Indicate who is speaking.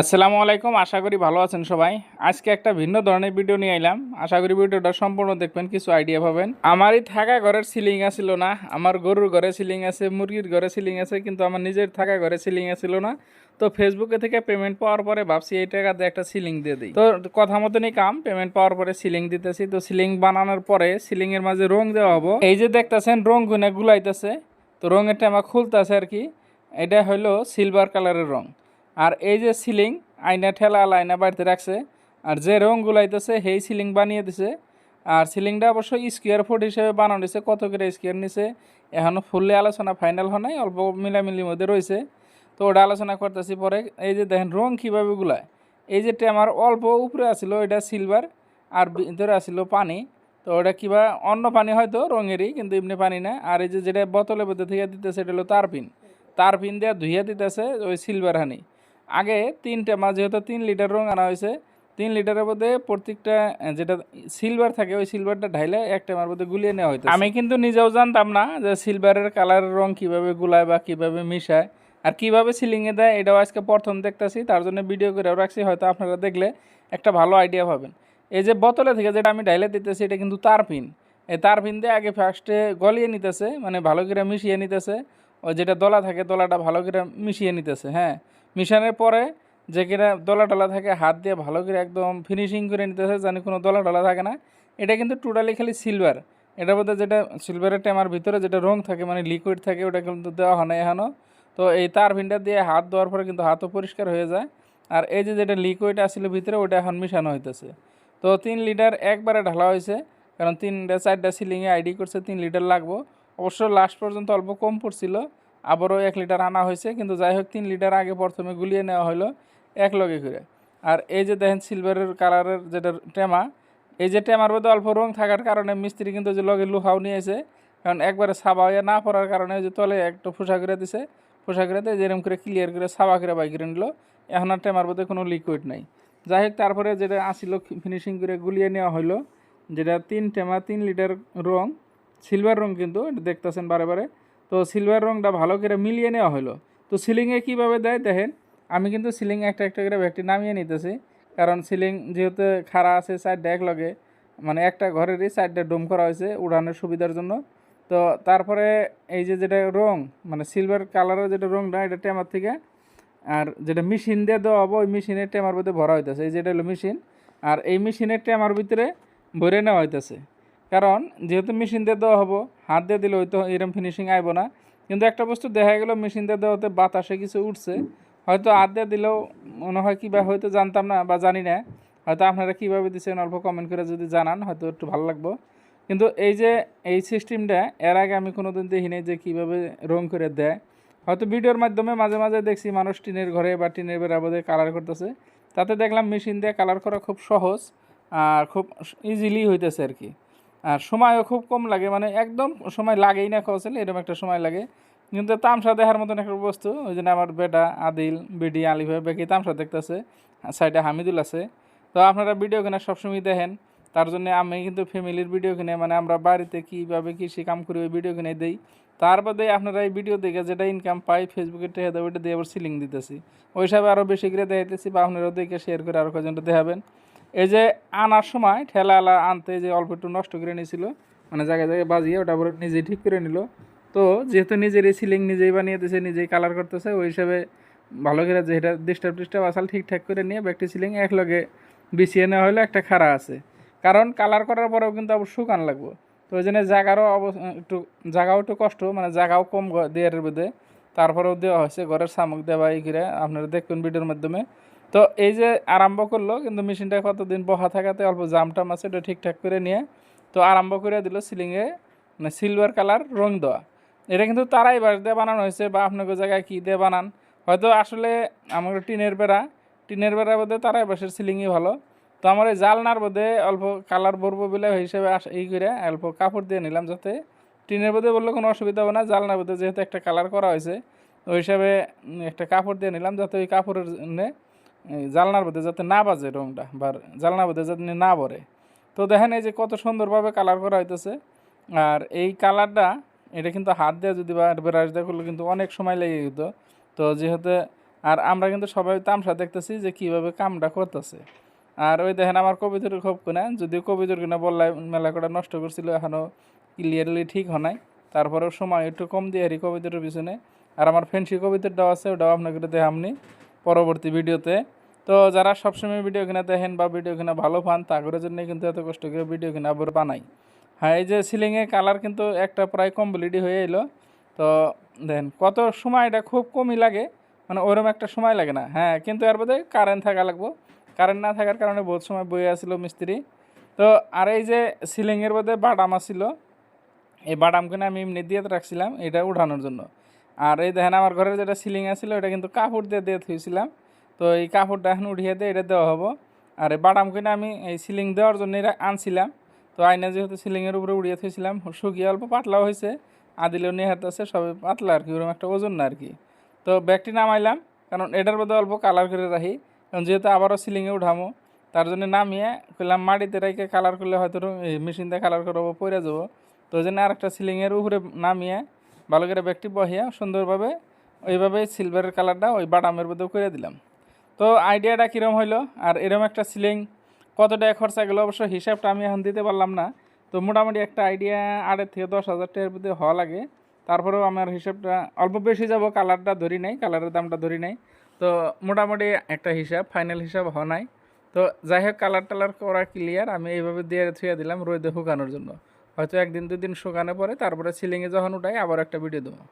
Speaker 1: আসসালামু আলাইকুম, আশা করি ভালো আছেন সবাই। আজকে একটা ভিন্ন ধরনের ভিডিও নিয়ে এলাম আশা করি ভিডিওটা সম্পূর্ণ দেখবেন, কিছু আইডিয়া পাবেন। আমারই থাকা ঘরের সিলিং আসিল না, আমার গরুর ঘরে সিলিং আছে, মুরগির ঘরে সিলিং আছে, কিন্তু আমার নিজের থাকা ঘরে সিলিং আসিল না। তো ফেসবুকে থেকে পেমেন্ট পাওয়ার পরে ভাবছি, এই টাকাতে একটা সিলিং দিয়ে দিই। তো কথা মতনই কাম পেমেন্ট পাওয়ার পরে সিলিং দিতেছি। তো সিলিং বানানোর পরে সিলিং এর মাঝে রং দেওয়া হব। এই যে দেখতেছেন, রং গুনে গুলাইতেছে। তো রঙেরটা আমার খুলতেছে আর কি। এটা হলো সিলভার কালারের রং। আর এই যে সিলিং আয়না ঠেলা আয়না বাড়িতে রাখছে, আর যে রং গুলাইতেছে, সেই সিলিং বানিয়ে দিছে। আর সিলিংটা অবশ্য স্কোয়ার ফুট হিসেবে বানানো দিছে কত করে স্কোয়ার নিছে এখনও ফুললে আলোচনা ফাইনাল হয় নাই, অল্প মিলামিলির মধ্যে রয়েছে। তো ওটা আলোচনা করতেছি পরে, এই যে দেখেন রং কীভাবে গুলায়, এই যে আমার অল্প উপরে আসিল এটা সিলভার আর ভিতরে আসিল পানি। তো ওটা কিবা অন্য পানি হয়তো, রঙেরই, কিন্তু এমনি পানি না। আর এই যে যেটা বোতলের মধ্যে থেকে দিতেছে, এটা হলো তারপিন। তারপিন দিয়ে ধুইয়া দিতেছে, ওই সিলভার হানি। আগে তিনটা মাছ, যেহেতু তিন লিটার রং আনা হয়েছে, তিন লিটারের মধ্যে প্রত্যেকটা যেটা সিলভার থাকে, ওই সিলভারটা ঢাইলে একটা আমার মধ্যে গুলিয়ে নেওয়া হইতো আমি কিন্তু নিজেও জানতাম না যে সিলভারের কালারের রং কীভাবে গুলায় বা কীভাবে মিশায় আর কীভাবে সিলিংয়ে দেয়, এটাও আজকে প্রথম দেখতেছি, তার জন্য ভিডিও করে রাখছি, হয়তো আপনারা দেখলে একটা ভালো আইডিয়া পাবেন। এই যে বোতলে থেকে যেটা আমি ঢাইলে দিতেছি, এটা কিন্তু তার পিন এই তার পিন দিয়ে আগে ফার্স্টে গলিয়ে নিতেছে মানে ভালো করে মিশিয়ে নিতেছে, ওই যেটা দলা থাকে দলাটা ভালো করে মিশিয়ে নিতেছে হ্যাঁ। মিশানোর পরে যে কিনা দলা টলা থাকে, হাত দিয়ে ভালো করে একদম ফিনিশিং করে নিতেছে জানি কোনো দলা টলা থাকে না। এটা কিন্তু টোটালি খালি সিলভার এটার মধ্যে যেটা সিলভারের টেমার ভিতরে যেটা রং থাকে মানে লিকুইড থাকে, ওটা কিন্তু দেওয়া হয় না এখনও তো এই তার ভিনটা দিয়ে হাত দেওয়ার পরে কিন্তু হাতও পরিষ্কার হয়ে যায়। আর এই যে যেটা লিকুইড আসলে ভিতরে, ওটা এখন মিশানো হইতেছে। তো তিন লিটার একবারে ঢালা হয়েছে, কারণ তিনটা, চারটা সিলিংয়ে আইডি করছে, তিন লিটার লাগবো। অবশ্য লাস্ট পর্যন্ত অল্প কম পড়ছিল আবারও এক লিটার আনা হয়েছে, কিন্তু যাই হোক তিন লিটার আগে প্রথমে গুলিয়ে নেওয়া হলো এক লগে করে। আর এই যে দেখেন সিলভারের কালারের যেটা টেমা, এই যে টেমার মধ্যে অল্প রং থাকার কারণে মিস্ত্রি কিন্তু যে লগে লুহাও নিয়েছে কারণ একবারে সাবা হয়ে না পড়ার কারণে যে তলে একটু ফোসা করে দিছে। ফোসা করে দিয়ে যেরকম করে ক্লিয়ার করে সাবা করে বাই করে নিল, এখন আর টেমার মধ্যে কোনো লিকুইড নাই। যাই হোক তারপরে যেটা আসিল ফিনিশিং করে গুলিয়ে নেওয়া হলো, যেটা তিন টেমা, তিন লিটার রং সিলভার রং কিন্তু দেখতেছেন বারে বারে। তো সিলভার রংটা ভালো করে মিলিয়ে নেওয়া হলো। তো সিলিংয়ে কীভাবে দেয় দেখেন, আমি কিন্তু সিলিং একটা একটা করে ব্যাগটি নামিয়ে নিতেছি। কারণ সিলিং যেহেতু খাড়া আছে সাইডটা এক লগে মানে একটা ঘরেরই সাইডটা ডোম করা হয়েছে উড়ানোর সুবিধার জন্য। তো তারপরে এই যে যেটা রং মানে সিলভার কালারের যেটা রংটা, এটা টেমার থেকে, আর যেটা মেশিন দিয়ে দেওয়া হবে, ওই মেশিনের টেমার ভিতরে ভরা হইতেছে। এই যেটা হলো মেশিন আর এই মেশিনের টেমার ভিতরে ভরে নেওয়া হইতেছে। কারণ যেহেতু মেশিন দিয়ে দেওয়া হব হাত দিয়ে দিলে হয়তো এরকম ফিনিশিং আইব না। কিন্তু একটা বস্তু দেখা গেল মেশিন দিয়ে দেওয়াতে বাতাসে কিছু উঠছে। হয়তো হাত দিয়ে দিলেও মনে হয় কী বা হয়তো জানতাম না বা জানি না। হয়তো আপনারা কীভাবে দিচ্ছেন অল্প কমেন্ট করে যদি জানান, হয়তো একটু ভালো লাগবো। কিন্তু এই যে এই সিস্টেমটা এর আগে আমি কোনো দিন দেখিনি যে কীভাবে রং করে দেয়। হয়তো ভিডিওর মাধ্যমে মাঝে মাঝে দেখছি মানুষ টিনের ঘরে বা টিনের বেড়াবোধে কালার করতেছে। তাতে দেখলাম মেশিন দিয়ে কালার করা খুব সহজ আর খুব ইজিলি হইতেছে আর কি। আর সময়ও খুব কম লাগে মানে একদম সময় লাগেই না কৌশল এরকম একটা সময় লাগে। কিন্তু তামসা দেখার মতন একটা বস্তু, ওই জন্য আমার বেটা আদিল, বিডি, আলিফ বেকি তামসা দেখতেছে সাইডে হামিদুল আছে। তো আপনারা ভিডিও কিনে সবসময় দেখেন, তার জন্য আমি কিন্তু ফ্যামিলির ভিডিও কিনে মানে আমরা বাড়িতে কীভাবে কৃষি কাম করি ওই ভিডিও কিনে দিই। তার বাদে আপনারা এই ভিডিও দেখে যেটা ইনকাম পাই ফেসবুকে টেহে দেয় ওইটা দিয়ে আবার সিলিং দিতেছি। ওই হিসাবে আরও বেশি করে দেখাইতেছি বা আপনারাও দেখে শেয়ার করে আরও কজনটা দেখাবেন। এই যে আনার সময় ঠেলা আলা আনতে যে অল্প একটু নষ্ট করে নিয়েছিল মানে জায়গায় জায়গায় বাজিয়ে ওটা আবার নিজেই ঠিক করে নিল। তো যেহেতু নিজেরই সিলিং নিজেই বানিয়ে দিয়েছে নিজেই কালার করতেছে, ওই হিসাবে ভালো করে যেটা ডিস্টার্ব টিস্টার্ব আসাল ঠিকঠাক করে নিয়ে ব্যাগটি সিলিং এক লগে বিছিয়ে নেওয়া হলে একটা খাড়া আছে। কারণ কালার করার পরেও কিন্তু আবার শুকান লাগবো। তো ওই জন্য জায়গারও অব- একটু জায়গাও একটু কষ্ট মানে জায়গাও কম দেওয়ার মধ্যে তারপরেও দেওয়া হয়েছে, ঘরের সামুক দেওয়া এই করে আপনারা দেখবেন ভিডিওর মাধ্যমে। তো এই যে আরম্ভ করল, কিন্তু মেশিনটা কতদিন বহা থাকাতে অল্প জাম টাম আছে, এটা ঠিকঠাক করে নিয়ে, তো আরম্ভ করে দিল সিলিংয়ে মানে সিলভার কালার রং দেওয়া। এটা কিন্তু তারাই বাস দিয়ে বানানো হয়েছে, বা আপনাদের জায়গায় কী দিয়ে বানান। হয়তো আসলে আমার টিনের বেড়া, টিনের বেড়ার মধ্যে তারাই বাসের সিলিংই ভালো। তো আমার এই জালনার মধ্যে অল্প কালার ভরবো বলে হিসেবে এই করে অল্প কাপড় দিয়ে নিলাম যাতে টিনের মধ্যে বললে কোনো অসুবিধা হবে না, জালনার মধ্যে যেহেতু একটা কালার করা হয়েছে, ওই হিসাবে একটা কাপড় দিয়ে নিলাম যাতে ওই কাপড়ের জালনার মধ্যে যাতে না বাজে রংটা, বা জালনার মধ্যে যাতে না ভরে তো দেখেন এই যে কত সুন্দরভাবে কালার করা হইতেছে। আর এই কালারটা এটা কিন্তু হাত দিয়ে যদি বা ব্রাশ দিয়ে করলে কিন্তু অনেক সময় লেগে যেত। তো যেহেতু, আর আমরা কিন্তু সবাই তামসা দেখতেছি যে কীভাবে কামটা করতেছে। আর ওই দেখেন আমার কবিতর খুব কোনা যদিও কবিতর কিনা বললাই মেলা কটা নষ্ট করছিল এখনও ক্লিয়ারলি ঠিক হয় নাই। তারপরেও সময় একটু কম দিয়ে হারি কবিতরের পিছনে। আর আমার ফেন্সি কবিতরটাও আছে, ওটাও আপনাকে দেখামনি। পরবর্তী ভিডিওতে। তো যারা সবসময় ভিডিও কিনা দেখেন বা ভিডিও কিনা ভালো পান তাগরের জন্য কিন্তু এত কষ্ট করে ভিডিও কিনা আবার বানাই। হ্যাঁ এই যে সিলিংয়ে কালার কিন্তু একটা প্রায় কমপ্লিটই হয়ে এলো। তো দেন কত সময় এটা খুব কমই লাগে মানে ওরকম একটা সময় লাগে না। হ্যাঁ কিন্তু এর বোধহয় কারেন্ট থাকা লাগবো। কারেন্ট না থাকার কারণে বহুত সময় বয়ে আসছিল মিস্ত্রি। তো আর এই যে সিলিংয়ের মধ্যে বাটাম আসছিল এই বাটামখানে আমি এমনি দিয়ে রাখছিলাম, এটা উঠানোর জন্য। আর এই দেখেন আমার ঘরের যেটা সিলিং আছিল এটা কিন্তু কাপড় দিয়ে দিয়ে থুইছিলাম। তো এই কাপড়টা এখন উঠিয়ে দিয়ে এটা দেওয়া হব। আর এই কিনে আমি এই সিলিং দেওয়ার জন্য এটা আনছিলাম। তো আইনা যেহেতু সিলিংয়ের উপরে উড়িয়ে থুইছিলাম শুকিয়ে অল্প পাতলাও হয়েছে আদিলেও নিয়ে হাতে আছে, সবই পাতলা আর কি ওরকম একটা ওজন না আর কি। তো ব্যাগটি নামাইলাম, কারণ এটার মধ্যে অল্প কালার করে রাখি। কারণ যেহেতু আবারও সিলিংয়ে উঠামো, তার জন্য নামিয়ে করলাম মাটিতে রেখে কালার করলে হয়তো মেশিন দিয়ে কালার করব পরে যাব। তো ওই জন্য আরেকটা সিলিংয়ের উপরে নামিয়ে ভালো করে ব্যাগটি বহিয়া সুন্দরভাবে ওইভাবে সিলভারের কালারটা ওই বাটামের মধ্যেও করে দিলাম। তো আইডিয়াটা কীরকম হইল? আর এরকম একটা সিলিং কত টাকা খরচা গেলো অবশ্য হিসাবটা আমি এখন দিতে পারলাম না। তো মোটামুটি একটা আইডিয়া আড়াই থেকে দশ হাজার টাকার মধ্যে হওয়া লাগে। তারপরেও আমার হিসাবটা অল্প বেশি যাব কালারটা ধরি নাই কালারের দামটা ধরি নাই। তো মোটামুটি একটা হিসাব ফাইনাল হিসাব হয় নাই। তো যাই হোক কালার টালার করা ক্লিয়ার আমি এইভাবে দিয়ে থুয়ে দিলাম রোদে শুকানোর জন্য। হয়তো একদিন দুদিন শুকানো পরে তারপরে সিলিংয়ে যখন উঠাই আবার একটা ভিডিও দেবো।